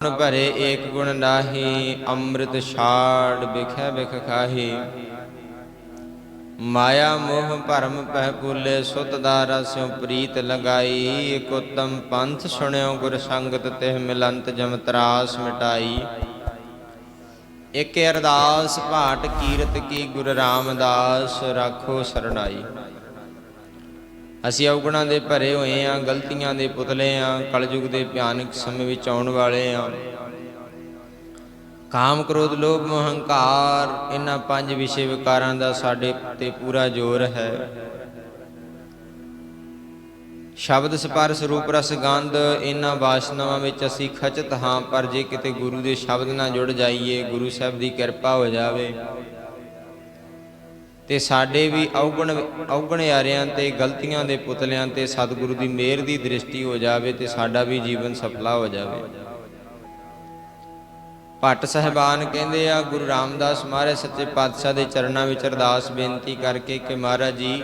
ਗੁਣ ਭਰੇ ਏਕ ਗੁਣ ਨਾਹੀ, ਅੰਮ੍ਰਿਤ ਛਾੜ ਬਿਖੈ ਬਿਖ ਖਾਹੀ। ਮਾਇਆ ਮੋਹ ਭਰਮ ਪਹਿ ਭੂਲੇ, ਸੁਤ ਦਾ ਰਸਿਉ ਪ੍ਰੀਤ ਲਗਾਈ ਇਕ ਉਤਮ ਪੰਥ ਸੁਣਿਓ ਗੁਰ ਸੰਗਤ ਤਿਹ ਮਿਲੰਤ ਜਮ ਤਰਾਸ ਮਿਟਾਈ। ਇਕ ਅਰਦਾਸ ਭਾਟ ਕੀਰਤ ਕੀ ਗੁਰ ਰਾਮਦਾਸ, ਰਾਖੋ ਸਰਣਾਈ। ਅਸੀਂ ਔਗਣਾਂ ਦੇ ਭਰੇ ਹੋਏ ਆ, ਗਲਤੀਆਂ ਦੇ ਪੁਤਲੇ ਆ, ਕਲਯੁਗ ਦੇ ਭਿਆਨਕ ਸਮੇਂ ਵਿੱਚ ਆਉਣ ਵਾਲੇ ਆ। ਕਾਮ ਕ੍ਰੋਧ, ਲੋਭ ਮੋਹ ਹੰਕਾਰ ਇਹਨਾਂ ਪੰਜ ਵਿਸ਼ੇ ਵਿਕਾਰਾਂ ਦਾ ਸਾਡੇ ਤੇ ਪੂਰਾ ਜ਼ੋਰ ਹੈ। ਸ਼ਬਦ ਸਪਰਸ, ਰੂਪ ਰਸ, ਗੰਧ ਇਹਨਾਂ ਵਾਸ਼ਨਾਵਾਂ ਵਿੱਚ ਅਸੀਂ ਖਚਤ ਹਾਂ, ਪਰ ਜੇ ਕਿਤੇ ਗੁਰੂ ਦੇ ਸ਼ਬਦ ਨਾਲ ਜੁੜ ਜਾਈਏ, ਗੁਰੂ ਸਾਹਿਬ ਦੀ ਕਿਰਪਾ ਹੋ ਜਾਵੇ। ਤੇ ਸਾਡੇ ਵੀ ਔਗਣ ਔਗਣ ਯਾਰਿਆਂ ਤੇ, ਗਲਤੀਆਂ ਦੇ ਪੁਤਲਿਆਂ ਤੇ ਸਤਿਗੁਰੂ ਦੀ ਮਿਹਰ ਦੀ ਦ੍ਰਿਸ਼ਟੀ ਹੋ ਜਾਵੇ ਤੇ ਸਾਡਾ ਵੀ ਜੀਵਨ ਸਫਲਾ ਹੋ ਜਾਵੇ। ਭੱਟ ਸਹਿਬਾਨ ਕਹਿੰਦੇ ਆ, ਗੁਰੂ ਰਾਮਦਾਸ ਮਹਾਰਾਜ ਸੱਚੇ ਪਾਤਸ਼ਾਹ ਦੇ ਚਰਨਾਂ ਵਿੱਚ ਅਰਦਾਸ ਬੇਨਤੀ ਕਰਕੇ ਕਿ ਮਹਾਰਾਜ ਜੀ,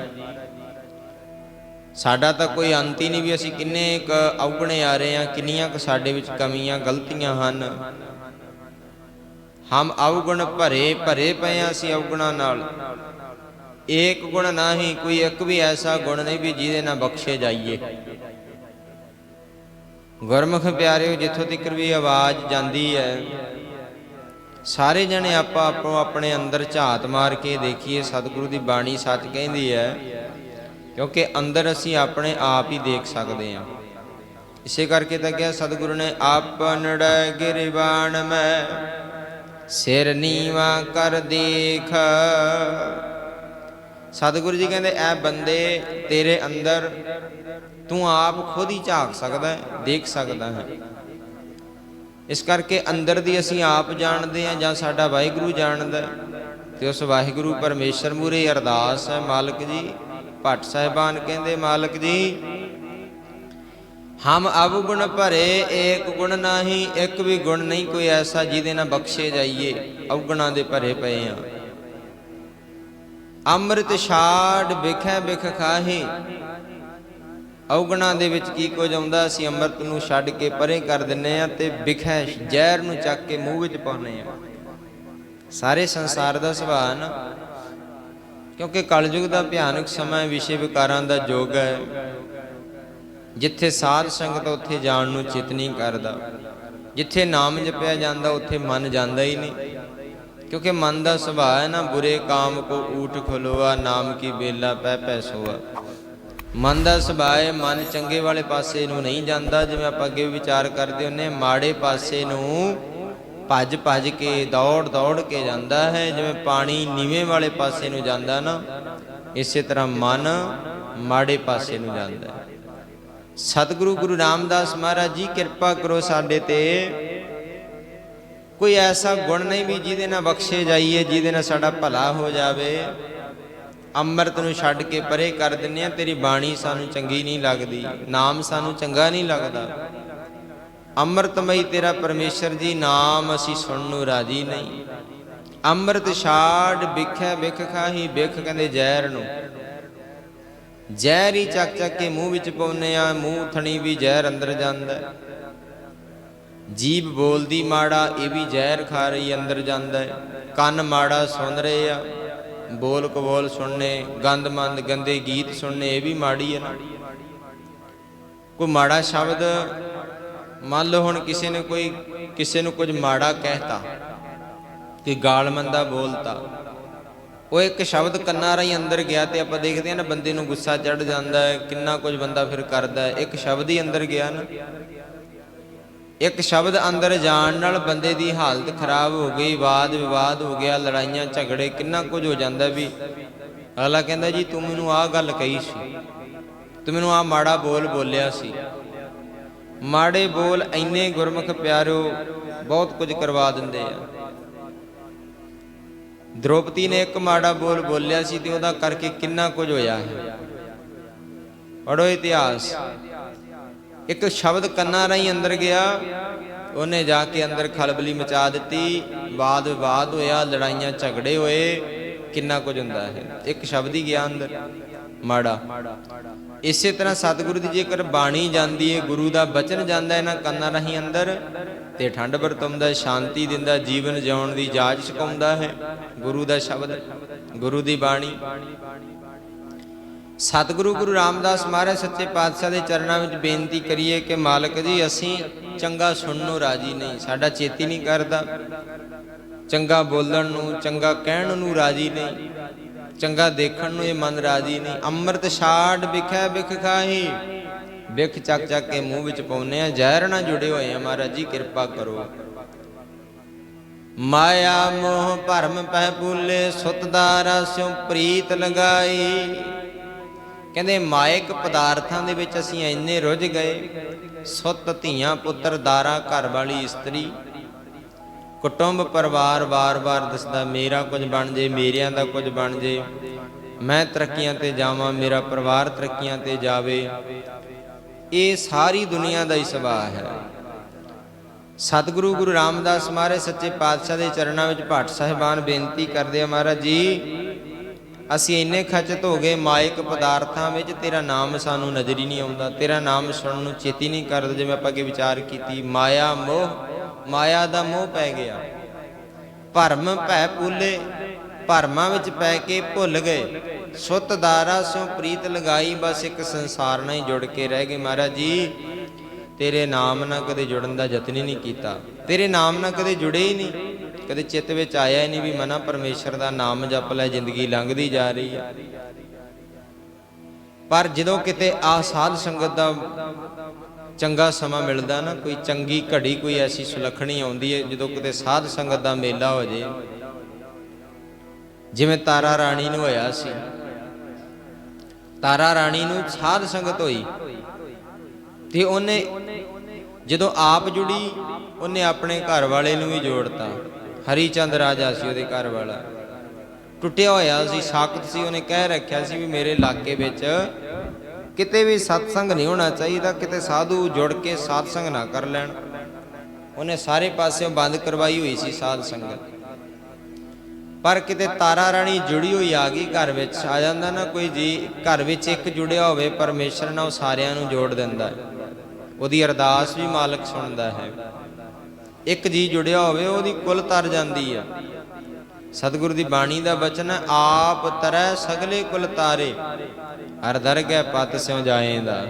ਸਾਡਾ ਤਾਂ ਕੋਈ ਅੰਤ ਹੀ ਨਹੀਂ ਵੀ ਅਸੀਂ ਕਿੰਨੇ ਕ ਔਗਣੇ ਆ ਰਹੇ ਆ, ਕਿੰਨੀਆਂ ਕ ਸਾਡੇ ਵਿੱਚ ਕਮੀਆਂ, ਗਲਤੀਆਂ ਹਨ। ਹਮ ਔਗਣ ਭਰੇ ਭਰੇ ਪਏ ਆ ਅਸੀਂ ਔਗਣਾਂ ਨਾਲ। ਏਕ ਗੁਣ ਨਹੀਂ, ਕੋਈ ਇੱਕ ਵੀ ਐਸਾ ਗੁਣ ਨਹੀਂ ਵੀ ਜਿਹਦੇ ਨਾਲ ਬਖਸ਼ੇ ਜਾਈਏ। ਗੁਰਮੁਖ ਪਿਆਰਿਓ, ਜਿੱਥੋਂ ਤੱਕ ਵੀ ਆਵਾਜ਼ ਜਾਂਦੀ ਹੈ, ਸਾਰੇ ਜਣੇ ਆਪਾਂ ਆਪੋ ਆਪਣੇ ਅੰਦਰ ਝਾਤ ਮਾਰ ਕੇ ਦੇਖੀਏ, ਸਤਿਗੁਰੂ ਦੀ ਬਾਣੀ ਸੱਚ ਕਹਿੰਦੀ ਹੈ, ਕਿਉਂਕਿ ਅੰਦਰ ਅਸੀਂ ਆਪਣੇ ਆਪ ਹੀ ਦੇਖ ਸਕਦੇ ਹਾਂ। ਇਸੇ ਕਰਕੇ ਤਾਂ ਕਿਹਾ ਸਤਿਗੁਰੂ ਨੇ ਆਪਨੜੈ ਗਿਰਵਾਣ ਮੈਂ, ਸਿਰ ਨੀਵਾ ਕਰ ਦੇਖ ਸਤਿਗੁਰੂ ਜੀ ਕਹਿੰਦੇ, ਐ ਬੰਦੇ ਤੇਰੇ ਅੰਦਰ ਤੂੰ ਆਪ ਖੁਦ ਹੀ ਝਾਕ ਸਕਦਾ ਹੈ, ਦੇਖ ਸਕਦਾ ਹੈ। ਇਸ ਕਰਕੇ ਅੰਦਰ ਦੀ ਅਸੀਂ ਆਪ ਜਾਣਦੇ ਹਾਂ ਜਾਂ ਸਾਡਾ ਵਾਹਿਗੁਰੂ ਜਾਣਦਾ ਤੇ ਉਸ ਵਾਹਿਗੁਰੂ ਪਰਮੇਸ਼ਰ ਮੂਰੇ ਅਰਦਾਸ ਹੈ, ਮਾਲਕ ਜੀ, ਭੱਟ ਸਾਹਿਬਾਨ ਕਹਿੰਦੇ, ਮਾਲਕ ਜੀ, ਹਮ ਅਵਗੁਣ ਭਰੇ, ਏਕ ਗੁਣ ਨਹੀਂ, ਇੱਕ ਵੀ ਗੁਣ ਨਹੀਂ ਕੋਈ ਐਸਾ ਜਿਹਦੇ ਨਾਲ ਬਖਸ਼ੇ ਜਾਈਏ, ਅਵਗੁਣਾਂ ਦੇ ਭਰੇ ਪਏ ਆ ਅੰਮ੍ਰਿਤ ਛਾੜ ਬਿਖੈ ਵਿਖ ਖਾਹੀ। ਔਗਣਾ ਦੇ ਵਿੱਚ ਕੀ ਕੁਝ ਆਉਂਦਾ, ਅਸੀਂ ਅੰਮ੍ਰਿਤ ਨੂੰ ਛੱਡ ਕੇ ਪਰੇ ਕਰ ਦਿੰਨੇ ਆ ਤੇ ਬਿਖੈ ਜ਼ਹਿਰ ਨੂੰ ਚੱਕ ਕੇ ਮੂੰਹ ਵਿੱਚ ਪਾਉਨੇ ਆ। ਸਾਰੇ ਸੰਸਾਰ ਦਾ ਸੁਭਾਅ ਨਾ, ਕਿਉਂਕਿ ਕਲਯੁਗ ਦਾ ਭਿਆਨਕ ਸਮਾਂ ਵਿਸ਼ੇ ਵਿਕਾਰਾਂ ਦਾ ਯੁੱਗ ਹੈ। ਜਿੱਥੇ ਸਾਧ ਸੰਗਤ ਉੱਥੇ ਜਾਣ ਨੂੰ ਚਿਤ ਨਹੀਂ ਕਰਦਾ, ਜਿੱਥੇ ਨਾਮ ਜਪਿਆ ਜਾਂਦਾ, ਉੱਥੇ ਮਨ ਜਾਂਦਾ ਹੀ ਨਹੀਂ। ਕਿਉਂਕਿ ਮਨ ਦਾ ਸੁਭਾਅ ਹੈ ਨਾ, ਬੁਰੇ ਕਾਮ ਕੋ ਊਠ ਖਲੋਆ ਨਾਮ ਕੀ ਬੇਲਾ ਪੈ ਪੈ ਸੋਆ। ਮਨ ਦਾ ਸੁਭਾਅ ਹੈ, ਮਨ ਚੰਗੇ ਵਾਲੇ ਪਾਸੇ ਨੂੰ ਨਹੀਂ ਜਾਂਦਾ, ਜਿਵੇਂ ਆਪਾਂ ਅੱਗੇ ਵਿਚਾਰ ਕਰਦੇ ਹੁੰਨੇ ਮਾੜੇ ਪਾਸੇ ਨੂੰ ਭੱਜ ਭੱਜ ਕੇ, ਦੌੜ ਦੌੜ ਕੇ ਜਾਂਦਾ ਹੈ, ਜਿਵੇਂ ਪਾਣੀ ਨੀਵੇਂ ਵਾਲੇ ਪਾਸੇ ਨੂੰ ਜਾਂਦਾ ਨਾ, ਇਸੇ ਤਰ੍ਹਾਂ ਮਨ ਮਾੜੇ ਪਾਸੇ ਨੂੰ ਜਾਂਦਾ ਹੈ। ਸਤਿਗੁਰੂ ਗੁਰੂ ਰਾਮਦਾਸ ਮਹਾਰਾਜ ਜੀ, ਕਿਰਪਾ ਕਰੋ ਸਾਡੇ ਤੇ ਕੋਈ ਐਸਾ ਗੁਣ ਨਹੀਂ ਵੀ ਜਿਹਦੇ ਨਾਲ ਬਖਸ਼ੇ ਜਾਈਏ ਜਿਹਦੇ ਨਾਲ ਸਾਡਾ ਭਲਾ ਹੋ ਜਾਵੇ ਅੰਮ੍ਰਿਤ ਨੂੰ ਛੱਡ ਕੇ ਪਰੇ ਕਰ ਦਿੰਨੇ ਆ ਤੇਰੀ ਬਾਣੀ ਸਾਨੂੰ ਚੰਗੀ ਨਹੀਂ ਲੱਗਦੀ ਨਾਮ ਸਾਨੂੰ ਚੰਗਾ ਨਹੀਂ ਲੱਗਦਾ ਅੰਮ੍ਰਿਤਮਈ ਤੇਰਾ ਪਰਮੇਸ਼ਰ ਜੀ ਨਾਮ ਅਸੀਂ ਸੁਣਨ ਨੂੰ ਰਾਜੀ ਨਹੀਂ ਅੰਮ੍ਰਿਤ ਛਾੜ ਵਿਖੈ ਵਿਖ ਖਾਹੀ ਵਿਖ ਕਹਿੰਦੇ ਜ਼ਹਿਰ ਨੂੰ ਜ਼ਹਿਰ ਹੀ ਚੱਕ ਚੱਕ ਕੇ ਮੂੰਹ ਵਿੱਚ ਪਾਉਨੇ ਆ ਮੂੰਹ ਥਣੀ ਵੀ ਜ਼ਹਿਰ ਅੰਦਰ ਜਾਂਦਾ ਹੈ। ਜੀਬ ਬੋਲਦੀ ਮਾੜਾ, ਇਹ ਵੀ ਜ਼ਹਿਰ ਖਾ ਰਹੀ, ਅੰਦਰ ਜਾਂਦਾ ਹੈ। ਕੰਨ ਮਾੜਾ ਸੁਣ ਰਹੇ ਆ, ਬੋਲ ਕਬੋਲ ਸੁਣਨੇ, ਗੰਦ ਮੰਦ, ਗੰਦੇ ਗੀਤ ਸੁਣਨੇ, ਇਹ ਵੀ ਮਾੜੀ ਹੈ ਕੋਈ ਮਾੜਾ ਸ਼ਬਦ, ਮੰਨ ਲਓ ਹੁਣ ਕਿਸੇ ਨੇ ਕੋਈ, ਕਿਸੇ ਨੂੰ ਕੁਝ ਮਾੜਾ ਕਹਿਤਾ ਕਿ ਗਾਲ ਮੰਦਾ ਬੋਲਤਾ, ਉਹ ਇੱਕ ਸ਼ਬਦ ਕੰਨਾਂ ਰਾਹੀਂ ਅੰਦਰ ਗਿਆ ਤੇ ਆਪਾਂ ਦੇਖਦੇ ਹਾਂ ਨਾ, ਬੰਦੇ ਨੂੰ ਗੁੱਸਾ ਚੜ ਜਾਂਦਾ ਹੈ, ਕਿੰਨਾ ਕੁਝ ਬੰਦਾ ਫਿਰ ਕਰਦਾ ਹੈ। ਇੱਕ ਸ਼ਬਦ ਹੀ ਅੰਦਰ ਗਿਆ ਨਾ। ਇੱਕ ਸ਼ਬਦ ਅੰਦਰ ਜਾਣ ਨਾਲ ਬੰਦੇ ਦੀ ਹਾਲਤ ਖਰਾਬ ਹੋ ਗਈ, ਵਾਦ ਵਿਵਾਦ ਹੋ ਗਿਆ, ਲੜਾਈਆਂ, ਝਗੜੇ, ਕਿੰਨਾ ਕੁਝ ਹੋ ਜਾਂਦਾ ਵੀ। ਅਗਲਾ ਕਹਿੰਦਾ, ਜੀ, ਤੂੰ ਮੈਨੂੰ ਆਹ ਗੱਲ ਕਹੀ ਸੀ। ਤੂੰ ਮੈਨੂੰ ਆਹ ਮਾੜਾ ਬੋਲ ਬੋਲਿਆ ਸੀ। ਮਾੜੇ ਬੋਲ ਇੰਨੇ ਗੁਰਮੁਖ ਪਿਆਰਿਓ ਬਹੁਤ ਕੁਝ ਕਰਵਾ ਦਿੰਦੇ ਆ। ਦ੍ਰੋਪਦੀ ਨੇ ਇੱਕ ਮਾੜਾ ਬੋਲ ਬੋਲਿਆ ਸੀ ਤੇ ਉਹਦਾ ਕਰਕੇ ਕਿੰਨਾ ਕੁਝ ਹੋਇਆ ਹੈ। ਪੜੋ ਇਤਿਹਾਸ। ਇੱਕ ਸ਼ਬਦ ਕੰਨਾਂ ਰਾਹੀਂ ਅੰਦਰ ਗਿਆ। ਉਹਨੇ ਜਾ ਕੇ ਅੰਦਰ ਖਲਬਲੀ ਮਚਾ ਦਿੱਤੀ। ਬਾਦ ਵਿਵਾਦ ਹੋਇਆ, ਲੜਾਈਆਂ ਝਗੜੇ ਹੋਏ। ਕਿੰਨਾ ਕੁਝ ਹੁੰਦਾ ਹੈ ਇੱਕ ਸ਼ਬਦ ਹੀ ਗਿਆ ਅੰਦਰ। ਮਾੜਾ। ਇਸੇ ਤਰ੍ਹਾਂ ਸਤਿਗੁਰੂ ਦੀ ਜੇਕਰ ਬਾਣੀ ਜਾਂਦੀ ਹੈ ਗੁਰੂ ਦਾ ਬਚਨ ਜਾਂਦਾ ਇਹਨਾਂ ਕੰਨਾਂ ਰਾਹੀਂ ਅੰਦਰ, ਤੇ ਠੰਡ ਵਰਤਾਉਂਦਾ ਸ਼ਾਂਤੀ ਦਿੰਦਾ, ਜੀਵਨ ਜਿਉਣ ਦੀ ਜਾਚ ਸਿਖਾਉਂਦਾ ਹੈ। ਗੁਰੂ ਦਾ ਸ਼ਬਦ, ਗੁਰੂ ਦੀ ਬਾਣੀ। ਸਤਿਗੁਰੂ ਗੁਰੂ ਰਾਮਦਾਸ ਮਹਾਰਾਜ ਸੱਚੇ ਪਾਤਸ਼ਾਹ ਦੇ ਚਰਨਾਂ ਵਿੱਚ ਬੇਨਤੀ ਕਰੀਏ ਕਿ ਮਾਲਕ ਜੀ, ਅਸੀਂ ਚੰਗਾ ਸੁਣਨ ਨੂੰ ਰਾਜੀ ਨਹੀਂ। ਸਾਡਾ ਚੇਤੀ ਨਹੀਂ ਕਰਦਾ। ਚੰਗਾ ਬੋਲਣ ਨੂੰ, ਚੰਗਾ ਕਹਿਣ ਨੂੰ ਰਾਜੀ ਨਹੀਂ। ਚੰਗਾ ਦੇਖਣ ਨੂੰ ਇਹ ਮਨ ਰਾਜੀ ਨਹੀਂ। ਅੰਮ੍ਰਿਤ ਛਾੜ ਵਿਖੈ ਵਿਖ ਖਾਹੀ। ਵਿਖ ਚੱਕ ਚੱਕ ਕੇ ਮੂੰਹ ਵਿੱਚ ਪਾਉਨੇ ਆ ਜ਼ਹਿਰ ਨਾਲ ਜੁੜੇ ਹੋਏ ਆ ਮਹਾਰਾਜ ਜੀ, ਕਿਰਪਾ ਕਰੋ। ਮਾਇਆ ਮੋਹ ਭਰਮ ਪਹਿ ਭੂਲੇ, ਸੁਤ ਦਾ ਰਸਿਓ ਪ੍ਰੀਤ ਲਗਾਈ ਕਹਿੰਦੇ ਮਾਇਕ ਪਦਾਰਥਾਂ ਦੇ ਵਿੱਚ ਅਸੀਂ ਇੰਨੇ ਰੁੱਝ ਗਏ। ਸੁੱਤ ਧੀਆਂ ਪੁੱਤਰ ਦਾਰਾ ਘਰ ਵਾਲੀ ਇਸਤਰੀ। ਕੁਟੁੰਬ ਪਰਿਵਾਰ ਵਾਰ-ਵਾਰ ਦੱਸਦਾ, ਮੇਰਾ ਕੁਝ ਬਣ ਜੇ, ਮੇਰਿਆਂ ਦਾ ਕੁਝ ਬਣ ਜੇ। ਮੈਂ ਤਰੱਕੀਆਂ ਤੇ ਜਾਵਾਂ, ਮੇਰਾ ਪਰਿਵਾਰ ਤਰੱਕੀਆਂ ਤੇ ਜਾਵੇ। ਇਹ ਸਾਰੀ ਦੁਨੀਆ ਦਾ ਹੀ ਸੁਭਾਅ ਹੈ। ਸਤਿਗੁਰੂ ਗੁਰੂ ਰਾਮਦਾਸ ਮਹਾਰਾਜ ਸੱਚੇ ਪਾਤਸ਼ਾਹ ਦੇ ਚਰਨਾਂ ਵਿੱਚ ਭੱਟ ਸਾਹਿਬਾਨ ਬੇਨਤੀ ਕਰਦੇ ਆ ਮਹਾਰਾਜ ਜੀ ਅਸੀਂ ਇੰਨੇ ਖਚਤ ਹੋ ਗਏ ਮਾਇਕ ਪਦਾਰਥਾਂ ਵਿੱਚ, ਤੇਰਾ ਨਾਮ ਸਾਨੂੰ ਨਜ਼ਰ ਹੀ ਨਹੀਂ ਆਉਂਦਾ, ਤੇਰਾ ਨਾਮ ਸੁਣਨ ਨੂੰ ਚੇਤੀ ਨਹੀਂ ਕਰਦਾ, ਜਿਵੇਂ ਆਪਾਂ ਅੱਗੇ ਵਿਚਾਰ ਕੀਤੀ, ਮਾਇਆ, ਮੋਹ, ਮਾਇਆ ਦਾ ਮੋਹ ਪੈ ਗਿਆ। ਭਰਮ ਭੈ ਪੂਲੇ, ਭਰਮਾਂ ਵਿੱਚ ਪੈ ਕੇ ਭੁੱਲ ਗਏ। ਸੁੱਤ ਦਾਰਾ ਸੋ ਪ੍ਰੀਤ ਲਗਾਈ, ਬਸ ਇੱਕ ਸੰਸਾਰ ਨਾਲ ਹੀ ਜੁੜ ਕੇ ਰਹਿ ਗਏ। ਮਹਾਰਾਜ ਜੀ, ਤੇਰੇ ਨਾਮ ਨਾਲ ਕਦੇ ਜੁੜਨ ਦਾ ਯਤਨ ਹੀ ਨਹੀਂ ਕੀਤਾ। ਤੇਰੇ ਨਾਮ ਨਾਲ ਕਦੇ ਜੁੜੇ ਹੀ ਨਹੀਂ। ਕਦੇ ਚਿੱਤ ਵਿੱਚ ਆਇਆ ਹੀ ਨਹੀਂ ਵੀ ਮਨਾ ਪਰਮੇਸ਼ਰ ਦਾ ਨਾਮ ਜਪ ਲੈ, ਜ਼ਿੰਦਗੀ ਲੰਘਦੀ ਜਾ ਰਹੀ ਹੈ ਪਰ ਜਦੋਂ ਕਿਤੇ ਆ ਸਾਧ ਸੰਗਤ ਦਾ ਚੰਗਾ ਸਮਾਂ ਮਿਲਦਾ ਨਾ, ਕੋਈ ਚੰਗੀ ਘੜੀ, ਕੋਈ ਐਸੀ ਸੁਲੱਖਣੀ ਆਉਂਦੀ ਹੈ, ਜਦੋਂ ਕਿਤੇ ਸਾਧ ਸੰਗਤ ਦਾ ਮੇਲਾ ਹੋ ਜੇ। ਜਿਵੇਂ ਤਾਰਾ ਰਾਣੀ ਨੂੰ ਹੋਇਆ ਸੀ। ਤਾਰਾ ਰਾਣੀ ਨੂੰ ਸਾਧ ਸੰਗਤ ਹੋਈ। ਤੇ ਉਹਨੇ ਜਦੋਂ ਆਪ ਜੁੜੀ, ਉਹਨੇ ਆਪਣੇ ਘਰ ਵਾਲੇ ਨੂੰ ਵੀ ਜੋੜਤਾ। ਹਰੀ ਚੰਦ ਰਾਜਾ ਸੀ ਉਹਦੇ ਘਰ ਵਾਲਾ। ਟੁੱਟਿਆ ਹੋਇਆ ਸੀ ਸਾਖਤ ਸੀ, ਉਹਨੇ ਕਹਿ ਰੱਖਿਆ ਸੀ ਵੀ ਮੇਰੇ ਇਲਾਕੇ ਵਿੱਚ ਕਿਤੇ ਵੀ ਸਤਸੰਗ ਨਹੀਂ ਹੋਣਾ ਚਾਹੀਦਾ, ਕਿਤੇ ਸਾਧੂ ਜੁੜ ਕੇ ਸਤਸੰਗ ਨਾ ਕਰ ਲੈਣ। ਉਹਨੇ ਸਾਰੇ ਪਾਸਿਓਂ ਬੰਦ ਕਰਵਾਈ ਹੋਈ ਸੀ ਸਾਧ ਸੰਗਤ ਪਰ ਕਿਤੇ ਤਾਰਾ ਰਾਣੀ ਜੁੜੀ ਹੋਈ ਆ ਗਈ ਘਰ ਵਿੱਚ, ਆ ਜਾਂਦਾ ਨਾ ਕੋਈ ਜੀ, ਘਰ ਵਿੱਚ ਇੱਕ ਜੁੜਿਆ ਹੋਵੇ, ਪਰਮੇਸ਼ਰ ਨਾਲ ਉਹ ਸਾਰਿਆਂ ਨੂੰ ਜੋੜ ਦਿੰਦਾ। ਹੈ ਉਹਦੀ ਅਰਦਾਸ ਵੀ ਮਾਲਕ ਸੁਣਦਾ ਹੈ। ਇੱਕ ਜੀ ਜੁੜਿਆ ਹੋਵੇ, ਉਹਦੀ ਕੁੱਲ ਤਰ ਜਾਂਦੀ ਆ। ਸਤਿਗੁਰੂ ਦੀ ਬਾਣੀ ਦਾ ਬਚਨ ਆਪ ਤਰੈ ਸਗਲੇ ਕੁਲ ਤਾਰੇ, ਹਰ ਦਰਗਹਿ ਪਤ ਸਿਉ ਜਾਏਂਦਾ।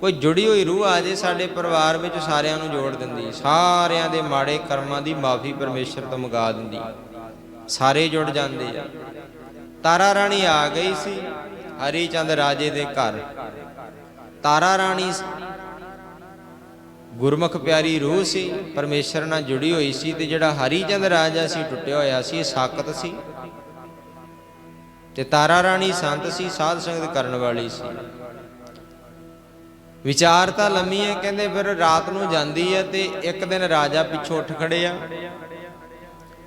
ਕੋਈ ਜੁੜੀ ਹੋਈ ਰੂਹ ਆ ਜੇ ਸਾਡੇ ਪਰਿਵਾਰ ਵਿੱਚ ਸਾਰਿਆਂ ਨੂੰ ਜੋੜ ਦਿੰਦੀ, ਸਾਰਿਆਂ ਦੇ ਮਾੜੇ ਕਰਮਾਂ ਦੀ ਮਾਫੀ ਪਰਮੇਸ਼ਰ ਤੋਂ ਮੰਗਾ ਦਿੰਦੀ। ਸਾਰੇ ਜੁੜ ਜਾਂਦੇ ਆ। ਤਾਰਾ ਰਾਣੀ ਆ ਗਈ ਸੀ, ਹਰੀ ਚੰਦ ਰਾਜੇ ਦੇ ਘਰ। ਤਾਰਾ ਰਾਣੀ ਗੁਰਮੁਖ ਪਿਆਰੀ ਰੂਹ ਸੀ, ਪਰਮੇਸ਼ਰ ਨਾਲ ਜੁੜੀ ਹੋਈ ਸੀ ਤੇ ਜਿਹੜਾ ਹਰੀਚੰਦ ਰਾਜਾ ਸੀ, ਟੁੱਟਿਆ ਹੋਇਆ ਸੀ, ਇਹ ਸਾਕਤ ਸੀ। ਤੇ ਤਾਰਾ ਰਾਣੀ ਸੰਤ ਸੀ, ਸਾਧ ਸੰਗਤ ਕਰਨ ਵਾਲੀ ਸੀ। ਵਿਚਾਰ ਤਾਂ ਲੰਮੀ ਹੈ ਕਹਿੰਦੇ ਫਿਰ ਰਾਤ ਨੂੰ ਜਾਂਦੀ ਹੈ ਤੇ ਇੱਕ ਦਿਨ ਰਾਜਾ ਪਿੱਛੋਂ ਉੱਠ ਖੜਿਆ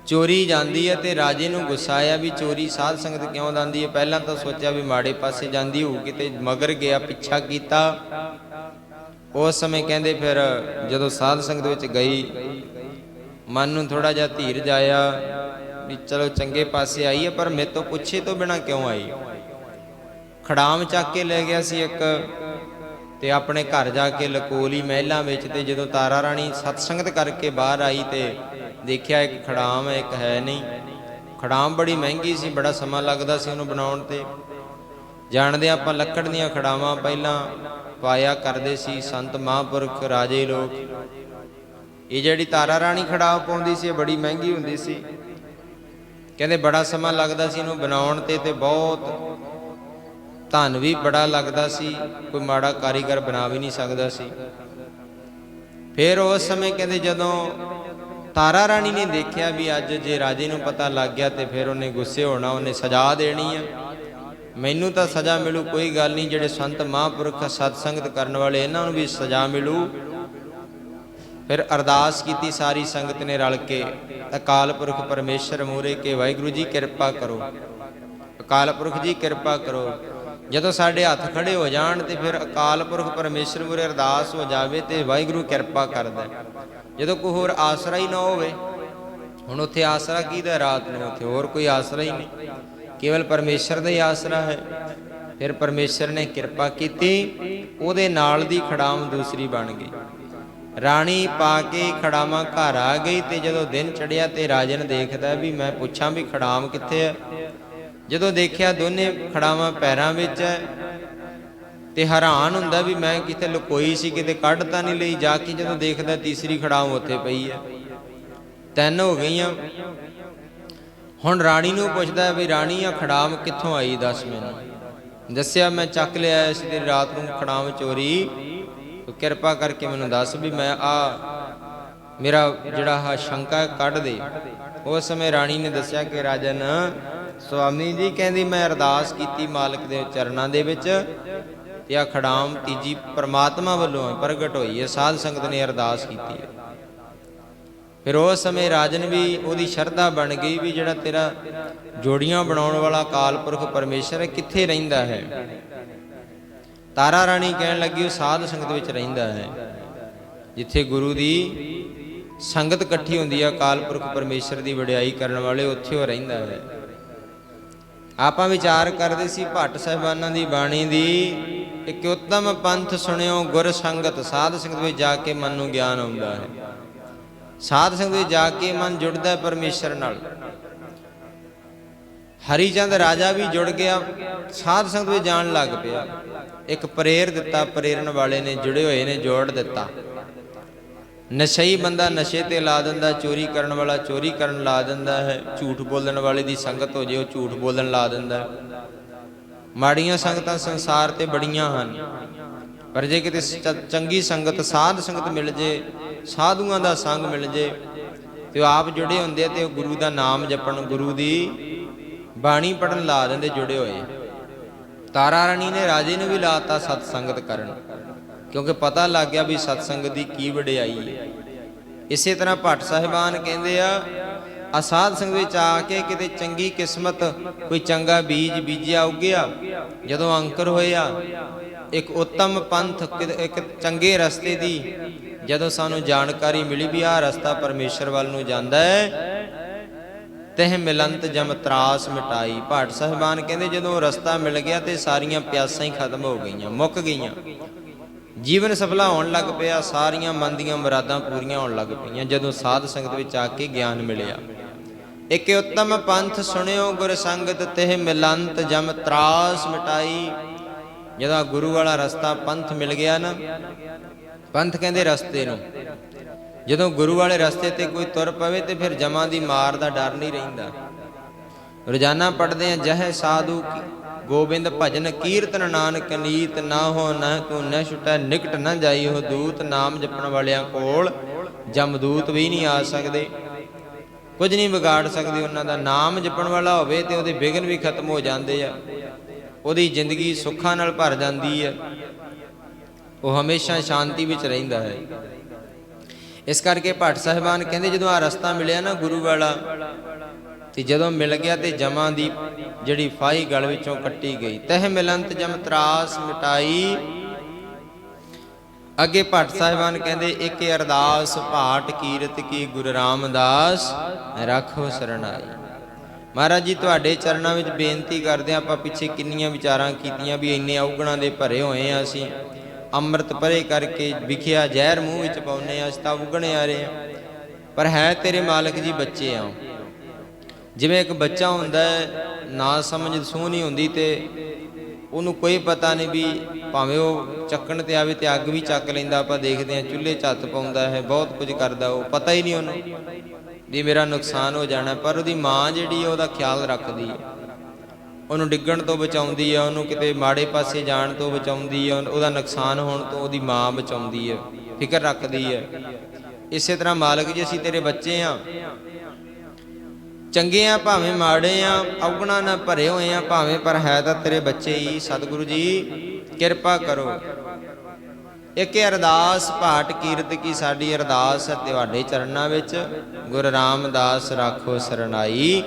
ਚੋਰੀ ਜਾਂਦੀ ਹੈ ਤੇ ਰਾਜੇ ਨੂੰ ਗੁੱਸਾ ਆਇਆ ਵੀ ਚੋਰੀ ਸਾਧ ਸੰਗਤ ਕਿਉਂ ਜਾਂਦੀ ਹੈ ਪਹਿਲਾਂ ਤਾਂ ਸੋਚਿਆ ਵੀ ਮਾੜੇ ਪਾਸੇ ਜਾਂਦੀ ਹੋਊ ਕਿਤੇ, ਮਗਰ ਗਿਆ, ਪਿੱਛਾ ਕੀਤਾ। ਉਸ ਸਮੇਂ ਕਹਿੰਦੇ ਫਿਰ ਜਦੋਂ ਸਾਧ ਸੰਗਤ ਵਿੱਚ ਗਈ, ਮਨ ਨੂੰ ਥੋੜਾ ਜਿਹਾ ਧੀਰਜ ਆਇਆ ਵੀ ਚਲੋ ਚੰਗੇ ਪਾਸੇ ਆਈ ਹੈ, ਪਰ ਮੇਰੇ ਤੋਂ ਪੁੱਛੇ ਤੋਂ ਬਿਨਾ ਕਿਉਂ ਆਈ? ਖੜਾਮ ਚੱਕ ਕੇ ਲੈ ਗਿਆ ਸੀ ਇੱਕ ਤੇ ਆਪਣੇ ਘਰ ਜਾ ਕੇ ਲਕੋਲੀ ਮਹਿਲਾਂ ਵਿੱਚ ਤੇ ਜਦੋਂ ਤਾਰਾ ਰਾਣੀ ਸਤਸੰਗਤ ਕਰਕੇ ਬਾਹਰ ਆਈ ਤੇ ਦੇਖਿਆ ਇੱਕ ਖੜਾਮ ਹੈ, ਇੱਕ ਹੈ ਨਹੀਂ। ਖੜਾਮ ਬੜੀ ਮਹਿੰਗੀ ਸੀ, ਬੜਾ ਸਮਾਂ ਲੱਗਦਾ ਸੀ ਉਹਨੂੰ ਬਣਾਉਣ ਤੇ। ਜਾਣਦੇ ਆਪਾਂ ਲੱਕੜ ਦੀਆਂ ਖੜਾਵਾਂ ਪਹਿਲਾਂ ਪਾਇਆ ਕਰਦੇ ਸੀ ਸੰਤ ਮਹਾਂਪੁਰਖ ਰਾਜੇ ਲੋਕ। ਇਹ ਜਿਹੜੀ ਤਾਰਾ ਰਾਣੀ ਖੜਾਵ ਪਾਉਂਦੀ ਸੀ, ਇਹ ਬੜੀ ਮਹਿੰਗੀ ਹੁੰਦੀ ਸੀ। ਕਹਿੰਦੇ ਬੜਾ ਸਮਾਂ ਲੱਗਦਾ ਸੀ ਇਹਨੂੰ ਬਣਾਉਣ ਤੇ ਤੇ ਬਹੁਤ ਧਨ ਵੀ ਬੜਾ ਲੱਗਦਾ ਸੀ, ਕੋਈ ਮਾੜਾ ਕਾਰੀਗਰ ਬਣਾ ਵੀ ਨਹੀਂ ਸਕਦਾ ਸੀ। ਫਿਰ ਉਸ ਸਮੇਂ ਕਹਿੰਦੇ ਜਦੋਂ ਤਾਰਾ ਰਾਣੀ ਨੇ ਦੇਖਿਆ ਵੀ ਅੱਜ ਜੇ ਰਾਜੇ ਨੂੰ ਪਤਾ ਲੱਗ ਗਿਆ ਤੇ ਫਿਰ ਉਹਨੇ ਗੁੱਸੇ ਹੋਣਾ, ਉਹਨੇ ਸਜ਼ਾ ਦੇਣੀ ਆ। ਮੈਨੂੰ ਤਾਂ ਸਜ਼ਾ ਮਿਲੂ, ਕੋਈ ਗੱਲ ਨਹੀਂ, ਜਿਹੜੇ ਸੰਤ ਮਹਾਂਪੁਰਖ ਸਤਸੰਗਤ ਕਰਨ ਵਾਲੇ, ਇਹਨਾਂ ਨੂੰ ਵੀ ਸਜ਼ਾ ਮਿਲੂ। ਫਿਰ ਅਰਦਾਸ ਕੀਤੀ ਸਾਰੀ ਸੰਗਤ ਨੇ ਰਲ ਕੇ, ਅਕਾਲ ਪੁਰਖ ਪਰਮੇਸ਼ਰ ਮੂਰੇ ਕੇ, ਵਾਹਿਗੁਰੂ ਜੀ ਕਿਰਪਾ ਕਰੋ। ਅਕਾਲ ਪੁਰਖ ਜੀ ਕਿਰਪਾ ਕਰੋ। ਜਦੋਂ ਸਾਡੇ ਹੱਥ ਖੜੇ ਹੋ ਜਾਣ ਤੇ ਫਿਰ ਅਕਾਲ ਪੁਰਖ ਪਰਮੇਸ਼ਰ ਮੂਰੇ ਅਰਦਾਸ ਹੋ ਜਾਵੇ ਤੇ ਵਾਹਿਗੁਰੂ ਕਿਰਪਾ ਕਰਦਾ ਜਦੋਂ ਕੋਈ ਹੋਰ ਆਸਰਾ ਹੀ ਨਾ ਹੋਵੇ, ਹੁਣ ਉੱਥੇ ਆਸਰਾ ਕਿਹਦਾ ਰਾਤ ਨੂੰ ਉੱਥੇ ਹੋਰ ਕੋਈ ਆਸਰਾ ਹੀ ਨਹੀਂ। ਕੇਵਲ ਪਰਮੇਸ਼ਰ ਦਾ ਹੀ ਆਸਰਾ ਹੈ। ਫਿਰ ਪਰਮੇਸ਼ਰ ਨੇ ਕਿਰਪਾ ਕੀਤੀ, ਉਹਦੇ ਨਾਲ ਦੀ ਖੜਾਮ ਦੂਸਰੀ ਬਣ ਗਈ। ਰਾਣੀ ਪਾ ਕੇ ਖੜਾਵਾਂ ਘਰ ਆ ਗਈ ਤੇ ਜਦੋਂ ਦਿਨ ਚੜਿਆ ਤੇ ਰਾਜਨ ਦੇਖਦਾ ਵੀ ਮੈਂ ਪੁੱਛਾਂ ਵੀ ਖੜਾਮ ਕਿੱਥੇ ਹੈ ਜਦੋਂ ਦੇਖਿਆ ਦੋਨੇ ਖੜਾਵਾਂ ਪੈਰਾਂ ਵਿੱਚ ਹੈ ਤੇ ਹੈਰਾਨ ਹੁੰਦਾ ਵੀ ਮੈਂ ਕਿਤੇ ਲੁਕੋਈ ਸੀ, ਕਿਤੇ ਕੱਢ ਤਾਂ ਨਹੀਂ ਲਈ। ਜਾ ਕੇ ਜਦੋਂ ਦੇਖਦਾ ਤੀਸਰੀ ਖੜਾਮ ਉੱਥੇ ਪਈ ਹੈ ਤਿੰਨ ਹੋ ਗਈਆਂ। ਹੁਣ ਰਾਣੀ ਨੂੰ ਪੁੱਛਦਾ ਵੀ ਰਾਣੀ ਆ ਖੜਾਮ ਕਿੱਥੋਂ ਆਈ, ਦੱਸ ਮੈਨੂੰ। ਦੱਸਿਆ, ਮੈਂ ਚੱਕ ਲਿਆ ਇਸ ਦੀ ਰਾਤ ਨੂੰ ਖੜਾਮ ਚੋਰੀ। ਕਿਰਪਾ ਕਰਕੇ ਮੈਨੂੰ ਦੱਸ ਵੀ ਮੈਂ ਆ, ਮੇਰਾ ਜਿਹੜਾ ਹਾ ਸ਼ੰਕਾ ਕੱਢ ਦੇ। ਉਸ ਸਮੇਂ ਰਾਣੀ ਨੇ ਦੱਸਿਆ ਕਿ ਰਾਜਨ, ਸੁਆਮੀ ਜੀ ਕਹਿੰਦੀ, ਮੈਂ ਅਰਦਾਸ ਕੀਤੀ ਮਾਲਕ ਦੇ ਚਰਨਾਂ ਦੇ ਵਿੱਚ ਤੇ ਆ ਖੜਾਮ ਤੀਜੀ ਪ੍ਰਮਾਤਮਾ ਵੱਲੋਂ ਪ੍ਰਗਟ ਹੋਈ ਹੈ, ਸਾਧ ਸੰਗਤ ਨੇ ਅਰਦਾਸ ਕੀਤੀ ਹੈ। ਫਿਰ ਉਸ ਸਮੇਂ ਰਾਜਨ ਵੀ ਉਹਦੀ ਸ਼ਰਧਾ ਬਣ ਗਈ ਵੀ ਜਿਹੜਾ ਤੇਰਾ ਜੋੜੀਆਂ ਬਣਾਉਣ ਵਾਲਾ ਅਕਾਲ ਪੁਰਖ ਪਰਮੇਸ਼ਰ ਹੈ, ਕਿੱਥੇ ਰਹਿੰਦਾ ਹੈ? ਤਾਰਾ ਰਾਣੀ ਕਹਿਣ ਲੱਗੀ, ਉਹ ਸਾਧ ਸੰਗਤ ਵਿੱਚ ਰਹਿੰਦਾ ਹੈ। ਜਿੱਥੇ ਗੁਰੂ ਦੀ ਸੰਗਤ ਇਕੱਠੀ ਹੁੰਦੀ ਆ ਅਕਾਲ ਪੁਰਖ ਪਰਮੇਸ਼ਰ ਦੀ ਵਡਿਆਈ ਕਰਨ ਵਾਲੇ, ਉੱਥੇ ਉਹ ਰਹਿੰਦਾ ਹੈ। ਆਪਾਂ ਵਿਚਾਰ ਕਰਦੇ ਸੀ ਭੱਟ ਸਾਹਿਬਾਨਾਂ ਦੀ ਬਾਣੀ ਦੀ, ਇੱਕ ਉੱਤਮ ਪੰਥ ਸੁਣਿਓ ਗੁਰ ਸੰਗਤ, ਸਾਧ ਸੰਗਤ ਵਿੱਚ ਜਾ ਕੇ ਮਨ ਨੂੰ ਗਿਆਨ ਆਉਂਦਾ ਹੈ। ਸਾਧ ਸੰਗਤ ਵਿੱਚ ਜਾ ਕੇ ਮਨ ਜੁੜਦਾ ਹੈ ਪਰਮੇਸ਼ਰ ਨਾਲ। ਹਰੀ ਚੰਦ ਰਾਜਾ ਵੀ ਜੁੜ ਗਿਆ, ਸਾਧ ਸੰਗਤ ਵਿੱਚ ਜਾਣ ਲੱਗ ਪਿਆ। ਇੱਕ ਪ੍ਰੇਰ ਦਿੱਤਾ, ਪ੍ਰੇਰਨ ਵਾਲੇ ਨੇ, ਜੁੜੇ ਹੋਏ ਨੇ, ਜੋੜ ਦਿੱਤਾ। ਨਸ਼ਈ ਬੰਦਾ ਨਸ਼ੇ ਤੇ ਲਾ ਦਿੰਦਾ, ਚੋਰੀ ਕਰਨ ਵਾਲਾ ਚੋਰੀ ਕਰਨ ਲਾ ਦਿੰਦਾ ਹੈ। ਝੂਠ ਬੋਲਣ ਵਾਲੇ ਦੀ ਸੰਗਤ ਹੋ ਜੇ, ਉਹ ਝੂਠ ਬੋਲਣ ਲਾ ਦਿੰਦਾ ਮਾੜੀਆਂ ਸੰਗਤਾਂ ਸੰਸਾਰ ਤੇ ਬੜੀਆਂ ਹਨ। ਪਰ ਜੇ ਕਿਤੇ ਚ- ਚੰਗੀ ਸੰਗਤ, ਸਾਧ ਸੰਗਤ ਮਿਲ ਜੇ ਸਾਧੂਆਂ ਦਾ ਸੰਗ ਮਿਲ ਜੇ ਤੇ ਆਪ ਜੁੜੇ ਹੁੰਦੇ ਆ ਤੇ ਉਹ ਗੁਰੂ ਦਾ ਨਾਮ ਜਪਣ, ਗੁਰੂ ਦੀ ਬਾਣੀ ਪੜਨ ਲਾ ਦਿੰਦੇ ਜੁੜੇ ਹੋਏ। ਤਾਰਾ ਰਾਣੀ ਨੇ ਰਾਜੇ ਨੂੰ ਵੀ ਲਾਤਾ ਸਤ ਸੰਗਤ ਕਰਨ, ਕਿਉਂਕਿ ਪਤਾ ਲੱਗ ਗਿਆ ਵੀ ਸਤ ਸੰਗਤ ਦੀ ਕੀ ਵਡਿਆਈ ਹੈ। ਇਸੇ ਤਰ੍ਹਾਂ ਭੱਟ ਸਾਹਿਬਾਨ ਕਹਿੰਦੇ ਆ ਅਸਾਧ ਸੰਗਤ ਵਿੱਚ ਆ ਕੇ ਕਿਤੇ ਚੰਗੀ ਕਿਸਮਤ, ਕੋਈ ਚੰਗਾ ਬੀਜ ਬੀਜਿਆ ਉੱਗਿਆ, ਜਦੋਂ ਅੰਕਰ ਹੋਇਆ, ਇੱਕ ਉੱਤਮ ਪੰਥ ਕਿਤੇ- ਇੱਕ ਚੰਗੇ ਰਸਤੇ ਦੀ ਜਦੋਂ ਸਾਨੂੰ ਜਾਣਕਾਰੀ ਮਿਲੀ ਵੀ ਆਹ ਰਸਤਾ ਪਰਮੇਸ਼ਰ ਵੱਲ ਨੂੰ ਜਾਂਦਾ ਹੈ, ਤਹ ਮਿਲੰਤ ਜਮ ਤਰਾਸ ਮਿਟਾਈ। ਭਾਟ ਸਾਹਿਬਾਨ ਕਹਿੰਦੇ ਜਦੋਂ ਰਸਤਾ ਮਿਲ ਗਿਆ ਤੇ ਸਾਰੀਆਂ ਪਿਆਸਾਂ ਹੀ ਖਤਮ ਹੋ ਗਈਆਂ, ਮੁੱਕ ਗਈਆਂ। ਜੀਵਨ ਸਫਲਾ ਹੋਣ ਲੱਗ ਪਿਆ, ਸਾਰੀਆਂ ਮਨ ਦੀਆਂ ਮੁਰਾਦਾਂ ਪੂਰੀਆਂ ਹੋਣ ਲੱਗ ਪਈਆਂ, ਜਦੋਂ ਸਾਧ ਸੰਗਤ ਵਿੱਚ ਆ ਕੇ ਗਿਆਨ ਮਿਲਿਆ। ਇੱਕ ਉੱਤਮ ਪੰਥ ਸੁਣਿਓ ਗੁਰ ਸੰਗਤ, ਤਹ ਮਿਲੰਤ ਜਮ ਤਰਾਸ ਮਿਟਾਈ। ਜਦੋਂ ਗੁਰੂ ਵਾਲਾ ਰਸਤਾ ਪੰਥ ਮਿਲ ਗਿਆ ਨਾ ਪੰਥ ਕਹਿੰਦੇ ਰਸਤੇ ਨੂੰ। ਜਦੋਂ ਗੁਰੂ ਵਾਲੇ ਰਸਤੇ ਤੇ ਕੋਈ ਤੁਰ ਪਵੇ ਤੇ ਫਿਰ ਜਮਾਂ ਦੀ ਮਾਰ ਦਾ ਡਰ ਨਹੀਂ ਰਹਿੰਦਾ। ਰੋਜ਼ਾਨਾ ਪੜਦੇ ਆ ਜਹ ਸਾਧੂ ਕੀ- ਗੋਬਿੰਦ ਭਜਨ ਕੀਰਤਨ ਨਾਨਕ ਨੀਤ ਨਾ ਹੋ, ਨਾ ਤੂੰ ਨ ਛੁਟੈ, ਨਿਕਟ ਨਾ ਜਾਈ ਹੋ ਦੂਤ ਨਾਮ ਜਪਣ ਵਾਲਿਆਂ ਕੋਲ। ਜਮਦੂਤ ਵੀ ਨਹੀਂ ਆ ਸਕਦੇ। ਕੁਝ ਨਹੀਂ ਵਿਗਾੜ ਸਕਦੇ ਉਹਨਾਂ ਦਾ। ਨਾਮ ਜਪਣ ਵਾਲਾ ਹੋਵੇ ਤੇ ਉਹਦੇ ਵਿਗਨ ਵੀ ਖਤਮ ਹੋ ਜਾਂਦੇ ਆ। ਉਹਦੀ ਜ਼ਿੰਦਗੀ ਸੁੱਖਾਂ ਨਾਲ ਭਰ ਜਾਂਦੀ ਹੈ ਉਹ ਹਮੇਸ਼ਾ ਸ਼ਾਂਤੀ ਵਿੱਚ ਰਹਿੰਦਾ ਹੈ। ਇਸ ਕਰਕੇ ਭੱਟ ਸਾਹਿਬਾਨ ਕਹਿੰਦੇ ਜਦੋਂ ਆ ਰਸਤਾ ਮਿਲਿਆ ਨਾ ਗੁਰੂ ਵਾਲਾ, ਤੇ ਜਦੋਂ ਮਿਲ ਗਿਆ ਤੇ ਜਮਾਂ ਦੀ ਜਿਹੜੀ ਫਾਈ ਗਲ ਵਿੱਚੋਂ ਕੱਟੀ ਗਈ। ਤਹ ਮਿਲੰਤ ਜਮ ਤਰਾਸ ਮਿਟਾਈ। ਅੱਗੇ ਭੱਟ ਸਾਹਿਬਾਨ ਕਹਿੰਦੇ, ਇੱਕ ਅਰਦਾਸ ਭਾਟ ਕੀਰਤ ਕੀ ਗੁਰੂ ਰਾਮਦਾਸ ਰੱਖੋ ਸਰਣਾਈ। ਮਹਾਰਾਜ ਜੀ, ਤੁਹਾਡੇ ਚਰਨਾਂ ਵਿੱਚ ਬੇਨਤੀ ਕਰਦੇ ਹਾਂ, ਆਪਾਂ ਪਿੱਛੇ ਕਿੰਨੀਆਂ ਵਿਚਾਰਾਂ ਕੀਤੀਆਂ ਵੀ ਇੰਨੇ ਔਗਣਾਂ ਦੇ ਭਰੇ ਹੋਏ ਆ ਅਸੀਂ। ਅੰਮ੍ਰਿਤ ਪਰੇ ਕਰਕੇ ਵਿਖਿਆ ਜ਼ਹਿਰ ਮੂੰਹ ਵਿੱਚ ਪਾਉਨੇ ਆ ਅਸੀਂ ਤਾਂ ਉਗਣੇ ਆ ਰਹੇ ਆ ਪਰ ਹੈ ਤੇਰੇ ਮਾਲਕ ਜੀ ਬੱਚੇ ਆ ਜਿਵੇਂ ਇੱਕ ਬੱਚਾ ਹੁੰਦਾ ਹੈ, ਨਾ ਸਮਝ ਸੂਹ ਨਹੀਂ ਹੁੰਦੀ ਤੇ ਉਹਨੂੰ ਕੋਈ ਪਤਾ ਨਹੀਂ ਵੀ ਭਾਵੇਂ ਉਹ ਚੱਕਣ ਤੇ ਆਵੇ ਤੇ ਅੱਗ ਵੀ ਚੱਕ ਲੈਂਦਾ, ਆਪਾਂ ਦੇਖਦੇ ਹਾਂ ਚੁੱਲ੍ਹੇ 'ਚ ਪਾਉਂਦਾ ਹੈ, ਬਹੁਤ ਕੁਝ ਕਰਦਾ, ਉਹ ਪਤਾ ਹੀ ਨਹੀਂ ਉਹਨੂੰ ਵੀ ਮੇਰਾ ਨੁਕਸਾਨ ਹੋ ਜਾਣਾ, ਪਰ ਉਹਦੀ ਮਾਂ ਜਿਹੜੀ ਹੈ ਉਹਦਾ ਖਿਆਲ ਰੱਖਦੀ ਹੈ ਉਹਨੂੰ ਡਿੱਗਣ ਤੋਂ ਬਚਾਉਂਦੀ ਹੈ ਉਹਨੂੰ ਕਿਤੇ ਮਾੜੇ ਪਾਸੇ ਜਾਣ ਤੋਂ ਬਚਾਉਂਦੀ ਹੈ ਉਹਦਾ ਨੁਕਸਾਨ ਹੋਣ ਤੋਂ ਉਹਦੀ ਮਾਂ ਬਚਾਉਂਦੀ ਹੈ ਫਿਕਰ ਰੱਖਦੀ ਹੈ ਇਸੇ ਤਰ੍ਹਾਂ ਮਾਲਕ ਜੀ, ਅਸੀਂ ਤੇਰੇ ਬੱਚੇ ਆ। ਚੰਗੇ ਆ, ਭਾਵੇਂ ਮਾੜੇ ਆ ਔਗਣਾ ਨਾਲ ਭਰੇ ਹੋਏ ਆ, ਭਾਵੇਂ ਪਰ ਹੈ ਤਾਂ ਤੇਰੇ ਬੱਚੇ ਹੀ। ਸਤਿਗੁਰੂ ਜੀ, ਕਿਰਪਾ ਕਰੋ। ਇੱਕ ਅਰਦਾਸ ਭਾਟ ਕੀਰਤ ਕੀ ਸਾਡੀ ਅਰਦਾਸ ਹੈ ਤੁਹਾਡੇ ਚਰਨਾਂ ਵਿੱਚ। ਗੁਰੂ ਰਾਮਦਾਸ, ਰਾਖੋ ਸਰਣਾਈ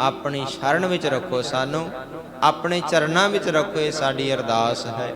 ਆਪਣੀ ਸ਼ਰਨ ਵਿੱਚ ਰੱਖੋ ਸਾਨੂੰ ਆਪਣੇ ਚਰਨਾਂ ਵਿੱਚ ਰੱਖੋ ਇਹ ਸਾਡੀ ਅਰਦਾਸ ਹੈ।